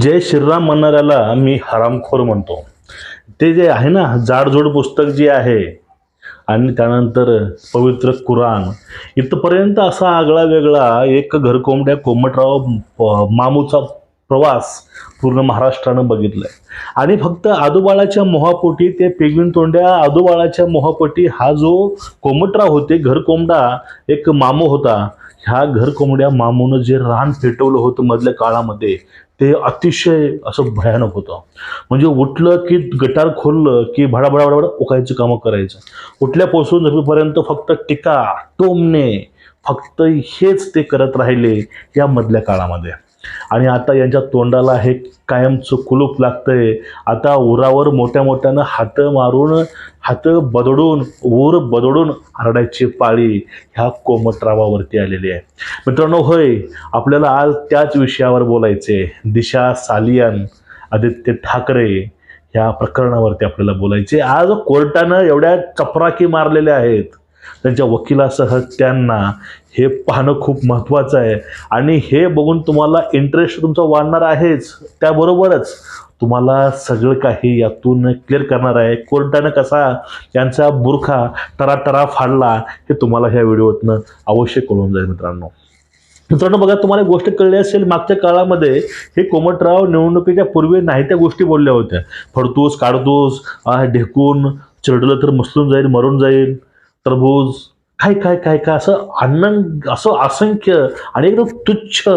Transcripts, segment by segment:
जय श्रीराम म्हणणाऱ्याला मी हरामखोर म्हणतो ते जे आहे ना जाडजोड पुस्तक जे आहे आणि त्यानंतर पवित्र कुराण इथपर्यंत असा आगळा वेगळा एक घरकोंबड्या कोमटराव मामूचा प्रवास पूर्ण महाराष्ट्रानं बघितलाय. आणि फक्त आदोबाळाच्या मोहापोटी ते पेगविन तोंड्या आदोबाळाच्या मोहापोटी हा जो कोमटराव होते घरकोंबडा एक मामू होता ह्या घरकोंबड्या मामूनं जे रान पेटवलं होतं मधल्या काळामध्ये ते अतिशय असं भयानक होतं. म्हणजे उठलं की गटार खोललं की भडा भडा उकायचं कामं करायचं. उठल्यापासून झोपेपर्यंत फक्त टीका टोमणे फक्त हेच ते करत राहिले या मधल्या काळामध्ये. आणि आता यांच्या तोंडाला हे कायमचं कुलूप लागतंय. आता उरावर मोठ्या मोठ्यानं हात मारून हात बदडून ऊर बदडून हरडायची पाळी ह्या कोमटरावावरती आलेली आहे. मित्रांनो होय आपल्याला आज त्याच विषयावर बोलायचे दिशा सालियन आदित्य ठाकरे ह्या प्रकरणावरती आपल्याला बोलायचे आज कोर्टानं एवढ्या चपराकी मारलेल्या आहेत. त्यांच्या वकिलासह त्यांना हे पाहणं खूप महत्त्वाचं आहे. आणि हे बघून तुम्हाला इंटरेस्ट तुमचा वाढणार आहेच. त्याबरोबरच तुम्हाला सगळं काही यातून क्लिअर करणार आहे. कोर्टानं कसा यांचा बुरखा टराटरा फाडला हे तुम्हाला ह्या व्हिडिओतनं अवश्य कळून जाईल मित्रांनो. मित्रांनो बघा तुम्हाला एक गोष्ट कळली असेल मागच्या काळामध्ये हे कोमटराव निवडणुकीच्या पूर्वी नाही त्या गोष्टी बोलल्या होत्या. फडतूस काढतूस ढेकून चिरडलं तर मसलून जाईल मरून जाईल. टरबूज काय काय काय काय असं अन्न असं असंख्य आणि एकदम तुच्छ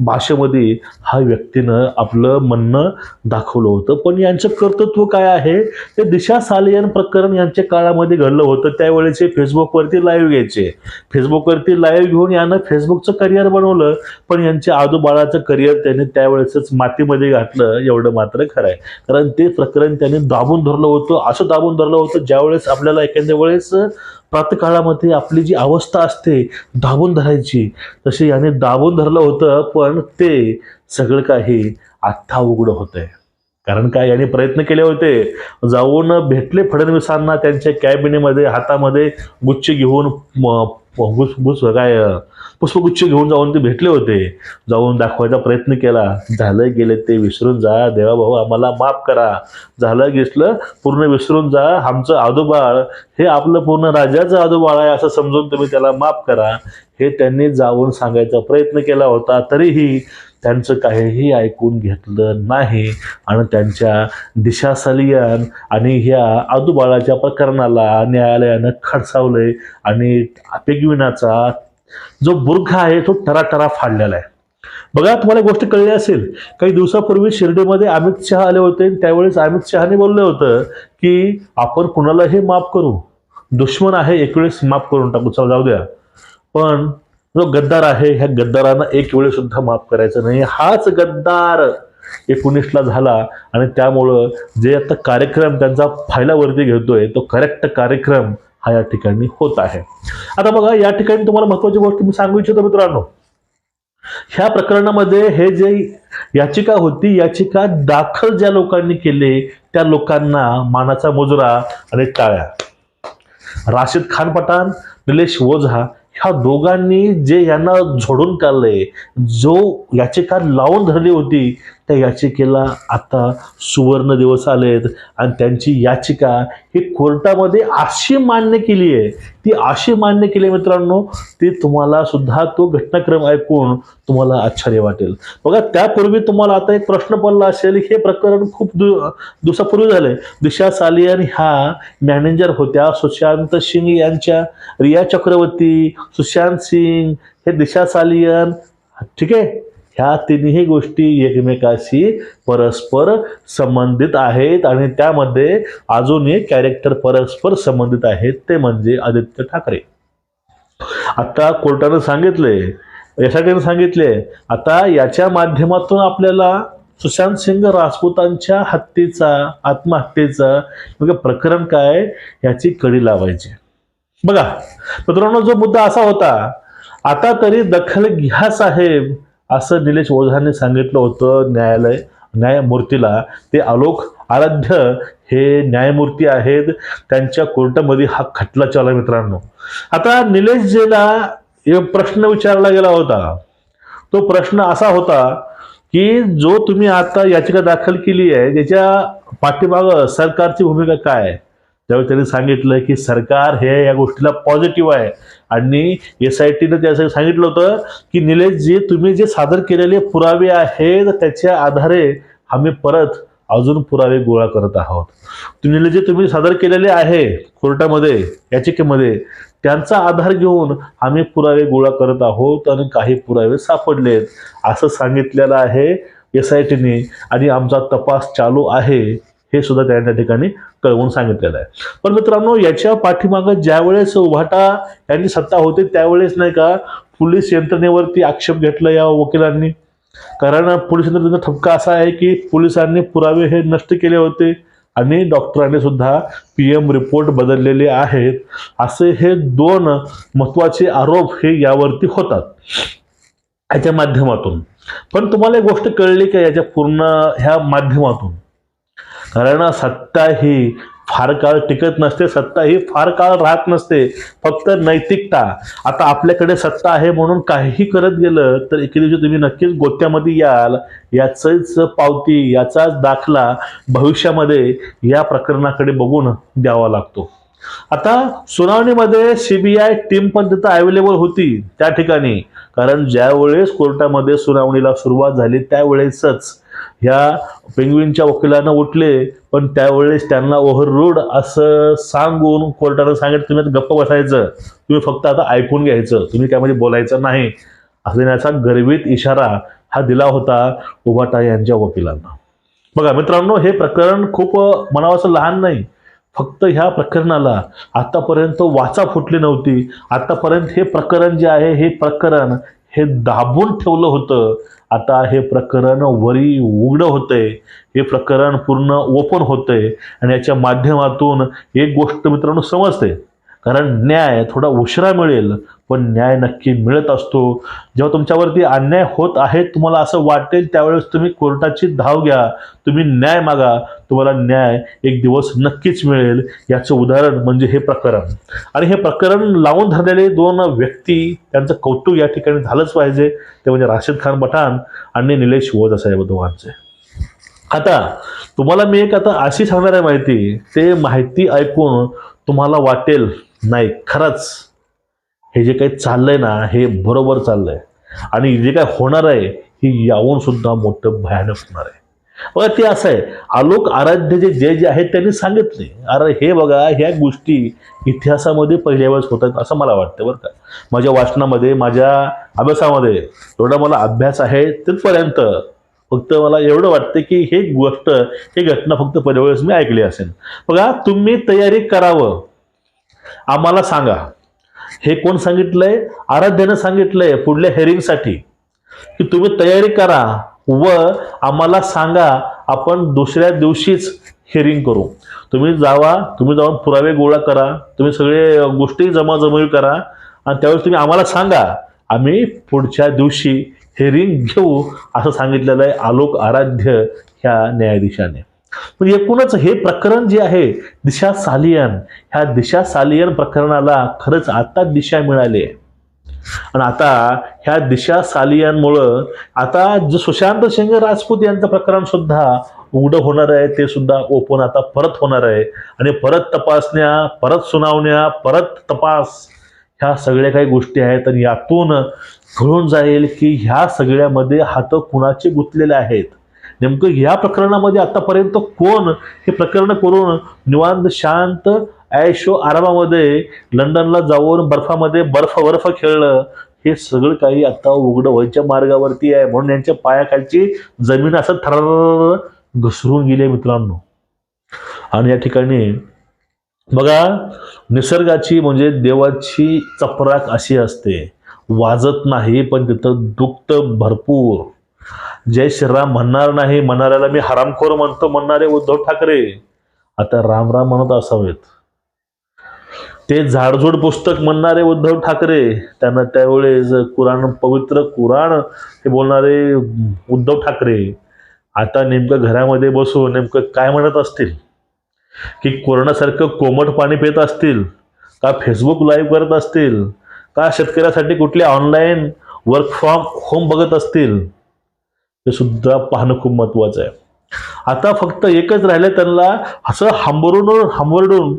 भाषेमध्ये हा व्यक्तीनं आपलं म्हणणं दाखवलं होतं. पण यांचं कर्तृत्व काय आहे? ते दिशा सालियन प्रकरण यांच्या काळामध्ये घडलं होतं. त्यावेळेचे फेसबुकवरती लाईव्ह घ्यायचे. फेसबुकवरती लाईव्ह घेऊन यानं फेसबुकचं करिअर बनवलं. पण यांच्या आजोबाळाचं करिअर त्याने त्यावेळेसच मातीमध्ये घातलं. एवढं मात्र खरं आहे. कारण ते प्रकरण त्याने दाबून धरलं होतं. असं दाबून धरलं होतं ज्यावेळेस आपल्याला एखाद्या वेळेस प्रातकाळामध्ये आपली जी अवस्था असते दाबून धरायची तशी याने दाबून धरलं होतं पण ते सगळं काही आत्ता उघडं होतं आहे कारण काय यांनी प्रयत्न केले होते? जाऊन भेटले फडणवीसांना त्यांच्या कॅबिनेमध्ये हातामध्ये गुच्छ घेऊन गुस गुस काय पुष्पगुच्छ घेऊन जाऊन ते भेटले होते. जाऊन दाखवायचा प्रयत्न केला. झालं गेले ते विसरून जा देवा भाऊ आम्हाला माफ करा. झालं गेसलं पूर्ण विसरून जा. आमचं आदोबाळ हे आपलं पूर्ण राजाचं आदोबाळ आहे असं समजून तुम्ही त्याला माफ करा. हे त्यांनी जाऊन सांगायचा प्रयत्न केला होता. तरीही त्यांचं काहीही ऐकून घेतलं नाही आणि त्यांच्या दिशासलियन आणि ह्या आदुबाळाच्या प्रकरणाला न्यायालयानं खडसावलंय आणि पेगविनाचा जो बुरखा आहे तो टराटरा फाडलेला आहे. बघा तुम्हाला एक गोष्ट कळली असेल. काही दिवसापूर्वी शिर्डीमध्ये अमित शहा आले होते आणि त्यावेळेस अमित शहाने बोललं होतं की आपण कुणालाही माफ करू. दुश्मन आहे एक वेळेस माफ करून टाकू. चला जाऊ द्या. पण जो गद्दार आहे ह्या गद्दारांना एक वेळ सुद्धा माफ करायचं नाही. हाच गद्दार एकोणीसला झाला आणि त्यामुळं जे आता कार्यक्रम त्यांचा फायलावरती घेतोय तो करेक्ट कार्यक्रम हा या ठिकाणी होत आहे. आता बघा या ठिकाणी तुम्हाला महत्वाची गोष्ट मी सांगू इच्छितो मित्रांनो. ह्या प्रकरणामध्ये हे जे याचिका होती याचिका दाखल ज्या लोकांनी केले त्या लोकांना मानाचा मुजरा आणि टाळ्या. राशिद खान पठाण निलेश ओझा ह्या दोघांनी जे यांना झोडून काढलंय जो याचिका लावून धरली होती त्या याचिकेला आता सुवर्ण दिवस आलेत आणि त्यांची याचिका ही कोर्टामध्ये अशी मान्य केली आहे. ती अशी मान्य केली आहे मित्रांनो ती तुम्हाला सुद्धा तो घटनाक्रम ऐकून तुम्हाला आश्चर्य वाटेल. बघा त्यापूर्वी तुम्हाला आता एक प्रश्न पडला असेल हे प्रकरण खूप दु दिवसापूर्वी झालंय. दिशा सालियन ह्या मॅनेजर होत्या सुशांत सिंग यांच्या रिया चक्रवर्ती सुशांत सिंग हे दिशा सालियन ठीक आहे? ह्या तिन्ही गोष्टी एकमेकाशी परस्पर संबंधित आहेत आणि त्यामध्ये अजून एक कॅरेक्टर परस्पर संबंधित आहेत ते म्हणजे आदित्य ठाकरे. आता कोर्टानं सांगितले यासाठी सांगितले आता याच्या माध्यमातून आपल्याला सुशांत सिंग राजपूतांच्या हत्येचा आत्महत्येचा म्हणजे प्रकरण काय याची कडी लावायची. बघा मित्रांनो जो मुद्दा असा होता आता तरी दखल घ्या साहेब. असं निलेश ओझाने सांगितलं होतं न्यायालय न्यायमूर्तीला. ते आलोक आराध्य हे न्यायमूर्ती आहेत. त्यांच्या कोर्टामध्ये हा खटला चालू मित्रांनो. आता निलेशजीला एक प्रश्न विचारला गेला होता. तो प्रश्न असा होता की जो तुम्ही आता याचिका दाखल केली आहे त्याच्या पाठीमागं सरकारची भूमिका काय आहे? त्यावेळी त्यांनी सांगितलं की सरकार हे या गोष्टीला पॉझिटिव्ह आहे. आणि एस आय टीनं त्यासाठी सांगितलं होतं की निलेश जे तुम्ही जे सादर केलेले पुरावे आहेत त्याच्या आधारे आम्ही परत अजून पुरावे गोळा करत आहोत. तुम्ही जे तुम्ही सादर केलेले आहे कोर्टामध्ये याचिकेमध्ये त्यांचा आधार घेऊन आम्ही पुरावे गोळा करत आहोत आणि काही पुरावे सापडलेत. असं सांगितलेलं आहे एस आय टीने आणि आमचा तपास चालू आहे. हे सुद्धा त्यांनी त्या ठिकाणी कळवून सांगितलेलं आहे. पण मित्रांनो याच्या पाठीमागं ज्यावेळेस उभाटा यांनी सत्ता होती त्यावेळेस नाही का पोलीस यंत्रणेवरती आक्षेप घेतला या वकिलांनी. कारण पोलीस यंत्रणेचा ठपका असा आहे की पोलिसांनी पुरावे हे नष्ट केले होते आणि डॉक्टरांनी सुद्धा पी एम रिपोर्ट बदललेले आहेत. असे हे दोन महत्त्वाचे आरोप हे यावरती होतात. याच्या माध्यमातून. पण तुम्हाला एक गोष्ट कळली का याच्या पूर्ण ह्या माध्यमातून? कारण सत्ता ही फार काळ टिकत नसते सत्ता ही फार काळ राहत नसते फक्त नैतिकता. आता आपल्याकडे सत्ता आहे म्हणून काहीही करत गेलं तर एके दिवशी तुम्ही नक्कीच गोत्यामध्ये याल याचंच पावती याचाच दाखला भविष्यामध्ये या प्रकरणाकडे बघून द्यावा लागतो. आता सुनावणीमध्ये सीबीआय टीम पण तिथं अवेलेबल होती त्या ठिकाणी. कारण ज्यावेळेस कोर्टामध्ये सुनावणीला सुरुवात झाली त्यावेळेसच ह्या पेंग्विनच्या वकिलांना उठले पण त्यावेळेस त्यांना ओव्हर असं सांगून कोर्टानं सांगितलं तुम्ही आता गप्प बसायचं. तुम्ही फक्त आता ऐकून घ्यायचं. तुम्ही त्यामध्ये बोलायचं नाही. असं देण्याचा गर्वित इशारा हा दिला होता उभाटा यांच्या वकिलांना. बघा मित्रांनो हे प्रकरण खूप मनावाचं लहान नाही. फक्त ह्या प्रकरणाला आतापर्यंत वाचा फुटली नव्हती. आतापर्यंत हे प्रकरण जे आहे हे प्रकरण हे दाबून ठेवलं होतं. आता हे प्रकरण वरी उघडं होतंय. हे प्रकरण पूर्ण ओपन होतंय. आणि याच्या माध्यमातून एक गोष्ट मित्रांनो समजते कारण न्याय थोडा उशिरा मिळेल. पण न्याय नक्की मिळत असतो. जेव्हा तुमच्यावरती अन्याय होत आहे तुम्हाला असं वाटेल त्यावेळेस तुम्ही कोर्टाची धाव घ्या. तुम्ही न्याय मागा. तुम्हाला न्याय एक दिवस नक्कीच मिळेल. याचं उदाहरण म्हणजे हे प्रकरण. आणि हे प्रकरण लावून धरलेले दोन व्यक्ती त्यांचं कौतुक या ठिकाणी झालंच पाहिजे. ते म्हणजे राशिद खान पठाण आणि निलेश वोजा साहेब दोघांचे. आता तुम्हाला मी एक आता अशी सांगणार आहे माहिती. ते माहिती ऐकून तुम्हाला वाटेल नाही खरंच हे जे काही चाललंय ना हे बरोबर चाललंय. आणि जे काय होणार आहे ही यावून सुद्धा मोठं भयानक होणार आहे. बघा ते असं आहे. आलोक आराध्य जे जे जे आहेत त्यांनी सांगितले. अरे हे बघा ह्या गोष्टी इतिहासामध्ये पहिल्या वेळेस होतात असं मला वाटतं बरं का. माझ्या वाचनामध्ये माझ्या अभ्यासामध्ये एवढा मला अभ्यास आहे तिथपर्यंत. फक्त मला एवढं वाटतं की हे गोष्ट हे घटना फक्त पहिल्या वेळेस मी ऐकली असेल. बघा तुम्ही तयारी करावं. आम्हाला सांगा. हे कोण सांगितलंय? आराध्यानं सांगितलंय पुढल्या हेरिंगसाठी की तुम्ही तयारी करा व आम्हाला सांगा आपण दुसऱ्या दिवशीच हिअरिंग करू. तुम्ही जावा तुम्ही जाऊन पुरावे गोळा करा तुम्ही सगळे गोष्टी जमाजमी करा आणि त्यावेळेस तुम्ही आम्हाला सांगा आम्ही पुढच्या दिवशी हिअरिंग घेऊ असं सांगितलेलं आहे आलोक आराध्य ह्या न्यायाधीशाने. पण एकूणच हे प्रकरण जे आहे दिशा सालियन ह्या दिशा सालियन प्रकरणाला खरंच आता दिशा मिळाली आहे. आणि आता ह्या दिशा सालियांमुळं आता जो सुशांत सिंग राजपूत यांचं प्रकरण सुद्धा उघडं होणार आहे ते सुद्धा ओपन आता परत होणार आहे. आणि परत तपासण्या परत सुनावण्या परत तपास ह्या सगळ्या काही गोष्टी आहेत. आणि यातून घडून जाईल की ह्या सगळ्यामध्ये हात कुणाचे गुंतलेले आहेत? नेमकं ह्या प्रकरणामध्ये आतापर्यंत कोण हे प्रकरण करून निवांत शांत ऐशो आरामामध्ये लंडनला जाऊन बर्फामध्ये बर्फ बर्फ खेळलं हे सगळं काही आता उघडं व्हायच्या मार्गावरती आहे. म्हणून यांच्या पायाखालची जमीन असं थर घसरून गेली आहे मित्रांनो. आणि या ठिकाणी बघा निसर्गाची म्हणजे देवाची चपराक अशी असते. वाजत नाही पण तिथं दुखतं भरपूर जय श्रीराम म्हणणार नाही म्हणणाऱ्याला मी हरामखोर म्हणतो म्हणणारे उद्धव ठाकरे. आता राम राम म्हणत असावेत. ते झाडझूड पुस्तक म्हणणारे उद्धव ठाकरे. त्यांना त्यावेळेस कुराण पवित्र कुराण हे बोलणारे उद्धव ठाकरे. आता नेमकं घरामध्ये बसून नेमकं काय म्हणत असतील? की कोरोनासारखं कोमट पाणी पित असतील? का फेसबुक लाईव्ह करत असतील? का शेतकऱ्यासाठी कुठले ऑनलाईन वर्क फ्रॉम होम बघत असतील? हे सुद्धा पाहणं खूप महत्वाचं आहे. आता फक्त एकच राहिलं त्यांना असं हांबरून हांबरडून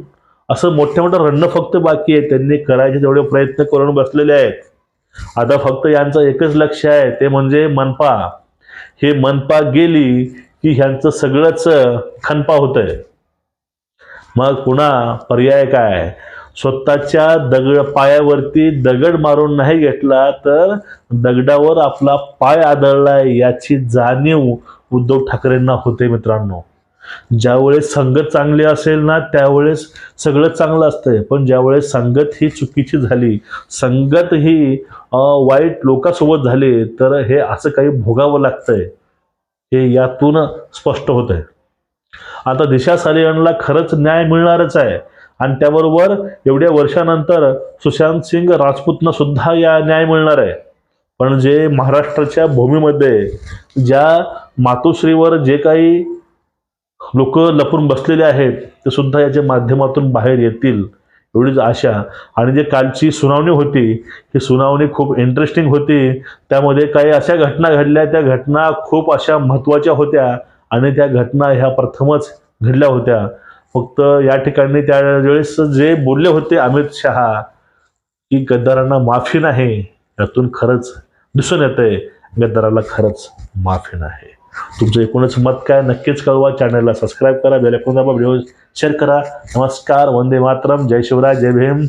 असं मोठ्या मोठं रणणं फक्त बाकी आहे त्यांनी करायचे तेवढे प्रयत्न करून बसलेले आहेत. आता फक्त यांचं एकच लक्ष आहे ते म्हणजे मनपा. हे मनपा गेली की ह्यांचं सगळंच खनपा होतंय. मग पुन्हा पर्याय काय? स्वतःच्या दगड पायावरती दगड मारून नाही घेतला तर दगडावर आपला पाय आदळलाय याची जाणीव उद्धव ठाकरेंना होते मित्रांनो. ज्यावेळेस संगत चांगली असेल ना त्यावेळेस सगळं चांगलं असतंय. पण ज्यावेळेस संगत ही चुकीची झाली संगत ही वाईट लोकांसोबत झाली तर हे असं काही भोगावं लागतंय. हे यातून स्पष्ट होत आहे आता दिशा सालियनला खरंच न्याय मिळणारच आहे. आणि त्याबरोबर एवढ्या वर्षानंतर सुशांत सिंग राजपूतनं सुद्धा या न्याय मिळणार आहे. पण जे महाराष्ट्राच्या भूमीमध्ये ज्या मातोश्रीवर जे काही लोक लपून बसलेले आहेत ते सुद्धा याच्या माध्यमातून बाहेर येतील एवढीच आशा. आणि जे कालची सुनावणी होती ही सुनावणी खूप इंटरेस्टिंग होती. त्यामध्ये काही अशा घटना घडल्या त्या घटना खूप अशा महत्त्वाच्या होत्या आणि त्या घटना ह्या प्रथमच घडल्या होत्या. फक्त या ठिकाणी त्यावेळेस जे बोलले होते अमित शहा की गद्दारांना माफी नाही यातून खरंच दिसून येतंय गद्दाराला खरंच माफी नाही. तुमचं एकूणच मत काय नक्कीच कळवा चॅनलला सबस्क्राईब करा बेल दाबा व्हिडिओ शेअर करा. नमस्कार वंदे मातरम जय शिवराय जय भीम.